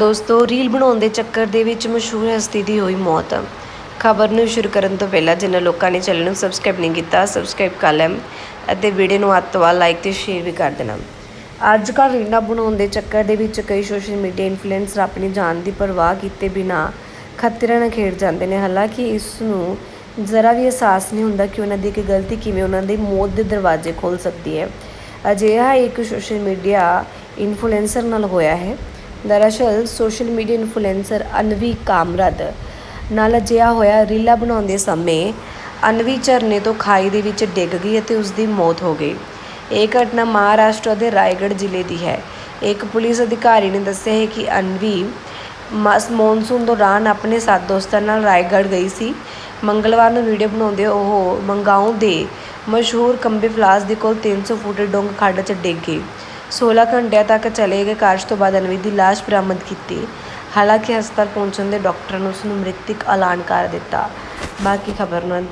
ਦੋਸਤੋ, ਰੀਲ ਬਣਾਉਣ ਦੇ ਚੱਕਰ ਦੇ ਵਿੱਚ ਮਸ਼ਹੂਰ ਹਸਤੀ ਦੀ ਹੋਈ ਮੌਤ। ਖਬਰ ਨੂੰ ਸ਼ੁਰੂ ਕਰਨ ਤੋਂ ਪਹਿਲਾਂ ਜਿਨ੍ਹਾਂ ਲੋਕਾਂ ਨੇ ਚੈਨਲ ਨੂੰ ਸਬਸਕ੍ਰਾਈਬ ਨਹੀਂ ਕੀਤਾ, ਸਬਸਕ੍ਰਾਈਬ ਕਰ ਲੈਣ ਅਤੇ ਵੀਡੀਓ ਨੂੰ ਅੱਤ ਤੋਂ ਬਾਅਦ ਲਾਈਕ ਤੇ ਸ਼ੇਅਰ ਵੀ ਕਰ ਦੇਣਾ। ਅੱਜ ਕੱਲ੍ਹ ਰੀਲਾਂ ਬਣਾਉਣ ਦੇ ਚੱਕਰ ਦੇ ਵਿੱਚ ਕਈ ਸੋਸ਼ਲ ਮੀਡੀਆ ਇਨਫਲੂਐਂਸਰ ਆਪਣੀ ਜਾਨ ਦੀ ਪਰਵਾਹ ਕੀਤੇ ਬਿਨਾ ਖਤਰੇ ਨਾਲ ਖੇਡ ਜਾਂਦੇ ਨੇ। ਹਾਲਾਂਕਿ ਇਸ ਨੂੰ ਜ਼ਰਾ ਵੀ ਅਹਿਸਾਸ ਨਹੀਂ ਹੁੰਦਾ ਕਿ ਉਹਨਾਂ ਦੀ ਇੱਕ ਗਲਤੀ ਕਿਵੇਂ ਉਹਨਾਂ ਦੀ ਮੌਤ ਦੇ ਦਰਵਾਜ਼ੇ ਖੋਲ ਸਕਦੀ ਹੈ। ਅਜਿਹਾ ਇੱਕ ਸੋਸ਼ਲ ਮੀਡੀਆ ਇਨਫਲੂਐਂਸਰ ਨਾਲ ਹੋਇਆ ਹੈ। ਦਰਅਸਲ social media influencer Anvi Kamdar ਨਾਲ ਅਜਿਹਾ ਹੋਇਆ ਰੀਲਾ ਬਣਾਉਂਦੇ ਸਮੇਂ ਅਨਵੀ ਝਰਨੇ ਤੋਂ ਖਾਈ ਦੇ ਵਿੱਚ ਡਿੱਗ ਗਈ ਅਤੇ ਉਸ ਦੀ ਮੌਤ ਹੋ ਗਈ। ਇਹ ਘਟਨਾ ਮਹਾਰਾਸ਼ਟਰ ਦੇ ਰਾਏਗੜ੍ਹ ਜ਼ਿਲ੍ਹੇ ਦੀ ਹੈ। ਇੱਕ ਪੁਲਿਸ ਅਧਿਕਾਰੀ ਨੇ ਦੱਸਿਆ ਹੈ ਕਿ ਅਨਵੀ ਮਸ ਮੌਨਸੂਨ ਦੌਰਾਨ ਆਪਣੇ ਸਾਥ ਦੋਸਤਾਂ ਨਾਲ ਰਾਏਗੜ੍ਹ ਗਈ ਸੀ। ਮੰਗਲਵਾਰ ਨੂੰ ਵੀਡੀਓ ਬਣਾਉਂਦੇ ਉਹ ਮੰਗਾਉਂ ਦੇ ਮਸ਼ਹੂਰ ਕੰਬੇ ਫਲਾਸ ਦੇ ਕੋਲ 300 ਫੁੱਟ ਡੂੰਘ ਖੱਡ 'ਚ ਡਿੱਗ ਗਈ। 16 ਘੰਟਿਆਂ ਤੱਕ ਚਲੇ ਗਏ, ਕਾਰਜ ਤੋਂ ਬਾਅਦ ਅਨਵੀ ਦੀ ਲਾਸ਼ ਬਰਾਮਦ ਕੀਤੀ। ਹਾਲਾਂਕਿ ਹਸਪਤਾਲ ਪਹੁੰਚਣ ਦੇ ਡਾਕਟਰਾਂ ਨੇ ਉਸ ਨੂੰ ਮ੍ਰਿਤਕ ਐਲਾਨ ਕਰ ਦਿੱਤਾ। ਬਾਕੀ ਖਬਰ ਨੂੰ